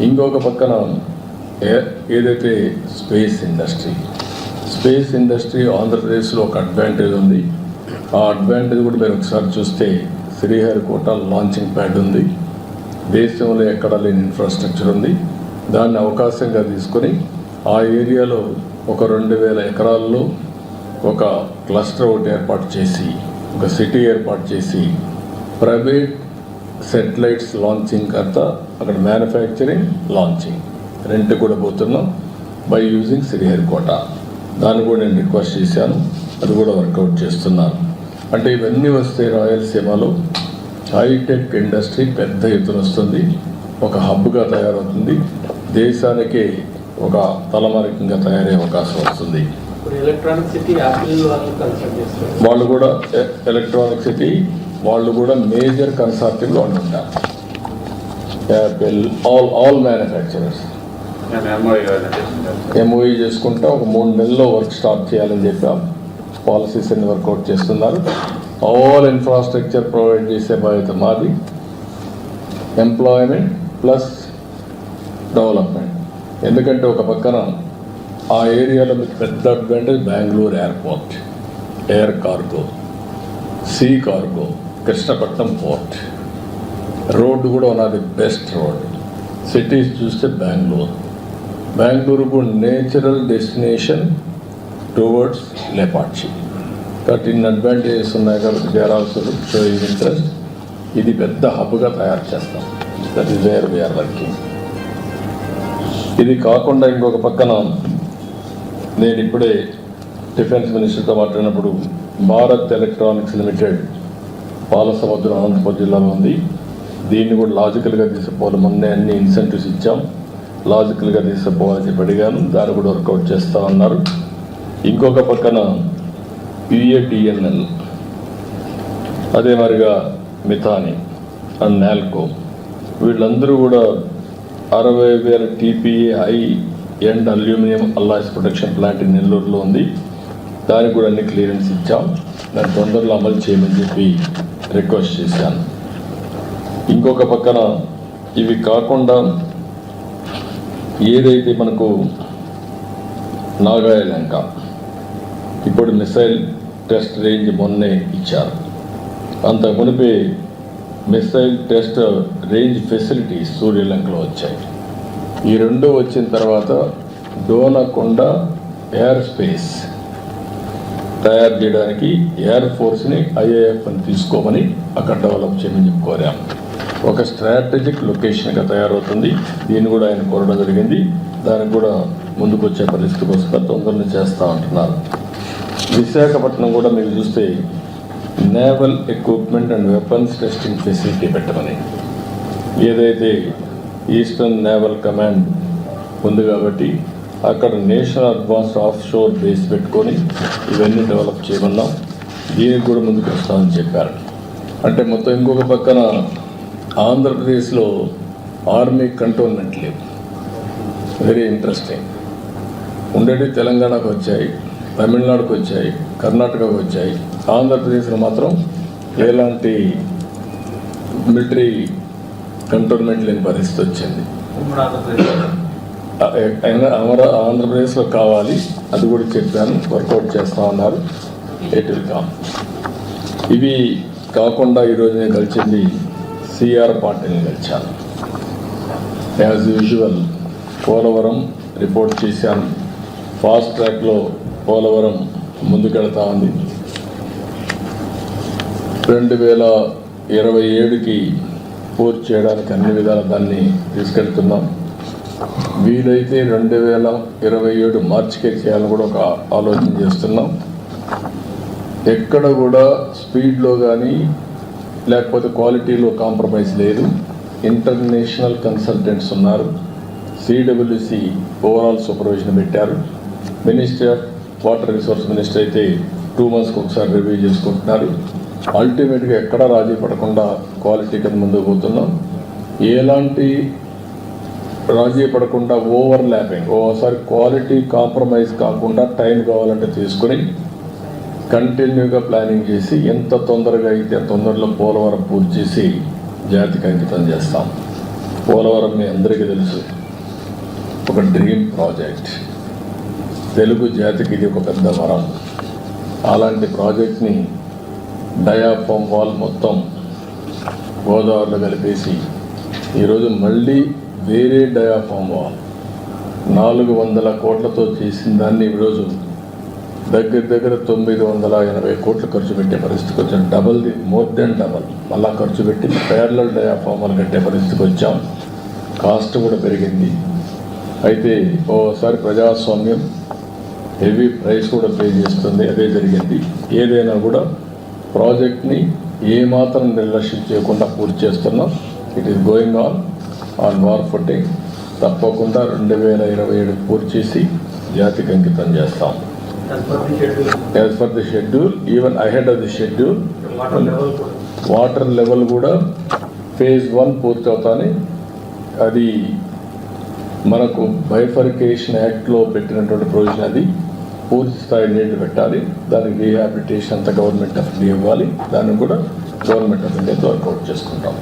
ఇంకొక పక్కన ఏ- ఏదైతే స్పేస్ ఇండస్ట్రీ స్పేస్ ఇండస్ట్రీ ఆంధ్రప్రదేశ్లో ఒక అడ్వాంటేజ్ ఉంది. ఆ అడ్వాంటేజ్ కూడా మీరు ఒకసారి చూస్తే శ్రీహరికోట లాంచింగ్ ప్యాడ్ ఉంది. దేశంలో ఎక్కడ లేని ఇన్ఫ్రాస్ట్రక్చర్ ఉంది. దాన్ని అవకాశంగా తీసుకొని ఆ ఏరియాలో ఒక రెండు వేల ఎకరాల్లో ఒక క్లస్టర్ ఒకటి ఏర్పాటు చేసి ఒక సిటీ ఏర్పాటు చేసి ప్రైవేట్ సెటిలైట్స్ లాంచింగ్ అంతా అక్కడ మ్యానుఫ్యాక్చరింగ్ లాంచింగ్ రెంట్ కూడా పోతున్నాం బై యూజింగ్ శ్రీహరికోట దాన్ని కూడా నేను రిక్వెస్ట్ చేశాను. అది కూడా వర్కౌట్ చేస్తున్నాను అంటే ఇవన్నీ వస్తే రాయలసీమలో హైటెక్ ఇండస్ట్రీ పెద్ద ఎత్తున వస్తుంది. ఒక హబ్గా తయారవుతుంది. దేశానికే ఒక తలమారికంగా తయారయ్యే అవకాశం వస్తుంది. ఎలక్ట్రానిక్ సిటీ వాళ్ళు కూడా ఎలక్ట్రానిక్ సిటీ వాళ్ళు కూడా మేజర్ కన్సార్టివ్లో వాళ్ళు ఉంటారు ఆల్ ఆల్ మ్యానుఫ్యాక్చరర్స్. ఎంఓఈ చేసుకుంటా ఒక మూడు నెలల్లో వర్క్ స్టార్ట్ చేయాలని చెప్పాం పాలసీస్ అన్ని వర్కౌట్ చేస్తున్నారు. ఆల్ ఇన్ఫ్రాస్ట్రక్చర్ ప్రొవైడ్ చేసే బాధ్యత మాది. ఎంప్లాయ్మెంట్ ప్లస్ డెవలప్మెంట్ ఎందుకంటే ఒక పక్కన ఆ ఏరియాలో మీకు పెద్ద advantage Bengaluru airport air cargo sea cargo Krishnapatnam port. Road కూడా ఉన్నది బెస్ట్ రోడ్. సిటీస్ చూస్తే బెంగళూరు. బెంగళూరు కూడా natural destination towards Lepakshi. Thirteen advantages ఉన్నాయి కాబట్టి there also also showing interest ఇది పెద్ద హబ్గా తయారు చేస్తాం. That is where we are working ఇది కాకుండా ఇంకొక పక్కన నేను ఇప్పుడే డిఫెన్స్ మినిస్టర్తో మాట్లాడినప్పుడు భారత్ ఎలక్ట్రానిక్స్ లిమిటెడ్ పాలసముద్రం అనంతపురం జిల్లాలో ఉంది. దీన్ని కూడా లాజికల్గా తీసుకుపోవాలి మొన్నే అన్ని ఇన్సెంటివ్స్ ఇచ్చాం. లాజికల్గా తీసుకుపోవాలని చెప్పి అడిగాను. దాన్ని కూడా వర్కౌట్ చేస్తా ఉన్నారు ఇంకొక పక్కన యుఏటిఎన్ఎల్ అదే మరిగా మిథాని అండ్ నాల్కో వీళ్ళందరూ కూడా అరవై వేల TPA high end aluminium alloys protection plant నెల్లూరులో ఉంది. దానికి కూడా అన్ని క్లియరెన్స్ ఇచ్చాం. దాన్ని తొందరలో అమలు చేయమని చెప్పి రిక్వెస్ట్ చేశాను. ఇంకొక పక్కన ఇవి కాకుండా ఏదైతే మనకు నాగాయలంక ఇప్పుడు మిసైల్ టెస్ట్ రేంజ్ మొన్నే ఇచ్చారు. అంత మునిపే మిసైల్ టెస్ట్ రేంజ్ ఫెసిలిటీస్ సూర్యలంకలో వచ్చాయి. ఈ రెండు వచ్చిన తర్వాత డోనకొండ ఎయిర్ స్పేస్ తయారు చేయడానికి ఎయిర్ ఫోర్స్ని ఐఏఎఫ్ అని తీసుకోమని అక్కడ డెవలప్ చేయమని చెప్పి కోరాం. ఒక స్ట్రాటజిక్ లొకేషన్గా తయారవుతుంది. దీన్ని కూడా ఆయన కోరడం జరిగింది. దానికి కూడా ముందుకు వచ్చే పరిస్థితి కోసం తొందరగా చేస్తూ ఉంటున్నారు విశాఖపట్నం కూడా మీరు చూస్తే naval equipment and weapons testing facility పెట్టమని. ఏదైతే ఈస్టర్న్ నేవల్ కమాండ్ ఉంది కాబట్టి అక్కడ national advanced off shore base పెట్టుకొని ఇవన్నీ డెవలప్ చేయమన్నాం. దీనికి కూడా ముందుకు వస్తామని చెప్పారు. అంటే మొత్తం ఇంకొక పక్కన ఆంధ్రప్రదేశ్లో ఆర్మీ కంటోన్మెంట్ లేవు వెరీ ఇంట్రెస్టింగ్. ఉండేవి తెలంగాణకు వచ్చాయి తమిళనాడుకు వచ్చాయి కర్ణాటకకు వచ్చాయి. ఆంధ్రప్రదేశ్లో మాత్రం ఎలాంటి మిలిటరీ కంటోన్మెంట్ లేని పరిస్థితి వచ్చింది. అయినా అమర ఆంధ్రప్రదేశ్లో కావాలి అది కూడా చెప్పాను వర్కౌట్ చేస్తా ఉన్నారు ఎయిర్టెల్ కామ్. ఇవి కాకుండా ఈరోజు నేను కలిసింది సిఆర్ పార్టీని కలిశాను. యాజ్ యూజువల్ పోలవరం రిపోర్ట్ చేశాను. ఫాస్ట్ ట్రాక్లో పోలవరం ముందుకెళ్తా ఉంది. రెండు వేల ఇరవై ఏడుకి పూర్తి చేయడానికి అన్ని విధాల దాన్ని తీసుకెళ్తున్నాం. వీలైతే రెండు వేల ఇరవై ఏడు మార్చికే చేయాలని కూడా ఒక ఆలోచన చేస్తున్నాం. ఎక్కడ కూడా స్పీడ్లో కానీ లేకపోతే క్వాలిటీలో కాంప్రమైజ్ లేదు. ఇంటర్నేషనల్ కన్సల్టెంట్స్ ఉన్నారు. సిడబ్ల్యూసి ఓవరాల్ సూపర్విజన్ పెట్టారు. Ministry of water resource minister అయితే టూ మంత్స్కి ఒకసారి రివ్యూ చేసుకుంటున్నారు. అల్టిమేట్గా ఎక్కడా రాజీ పడకుండా క్వాలిటీ కింద ముందుకు పోతున్నాం. ఎలాంటి రాజీ పడకుండా ఓవర్ ల్యాపింగ్ ఓసారి క్వాలిటీ కాంప్రమైజ్ కాకుండా టైం కావాలంటే తీసుకుని కంటిన్యూగా ప్లానింగ్ చేసి ఎంత తొందరగా అయితే తొందరలో పోలవరం పూర్తి చేసి జాతికి అంకితం చేస్తాం. పోలవరం మీ అందరికీ తెలుసు. ఒక డ్రీమ్ ప్రాజెక్ట్. తెలుగు జాతికి ఇది ఒక పెద్ద వరం. అలాంటి ప్రాజెక్ట్ని డయాఫామ్ వాల్ మొత్తం గోదావరిలో కలిపేసి ఈరోజు మళ్ళీ వేరే డయాఫామ్ వాల్ నాలుగు వందల కోట్లతో చేసిన దాన్ని ఈరోజు దగ్గర దగ్గర తొమ్మిది వందల ఎనభై కోట్లు ఖర్చు పెట్టే పరిస్థితికి వచ్చాం. Double the more than double మళ్ళా ఖర్చు పెట్టి పేర్ల డయాఫార్మల్ కట్టే పరిస్థితికి వచ్చాం. కాస్ట్ కూడా పెరిగింది. అయితే ఓసారి ప్రజాస్వామ్యం హెవీ ప్రైస్ కూడా పే చేస్తుంది. అదే జరిగింది. ఏదైనా కూడా ప్రాజెక్ట్ని ఏమాత్రం నిర్లక్ష్యం చేయకుండా పూర్తి చేస్తున్నాం. It is going on on war footing తప్పకుండా రెండు వేల ఇరవై ఏడు పూర్తి చేసి జాతికి అంకితం చేస్తాం. As per the schedule even ahead of the schedule. Water level కూడా. ఫేజ్ వన్ పూర్తి అవుతాని అది మనకు బైఫర్కేషన్ యాక్ట్లో పెట్టినటువంటి ప్రొవిజన్ అది పూర్తి స్థాయి నీళ్ళు పెట్టాలి. దానికి రీహాబిలిటేషన్ అంతా గవర్నమెంట్ ఆఫ్ ఇండియా ఇవ్వాలి. దాన్ని కూడా గవర్నమెంట్ ఆఫ్ ఇండియాతో వర్కౌట్ చేసుకుంటాం.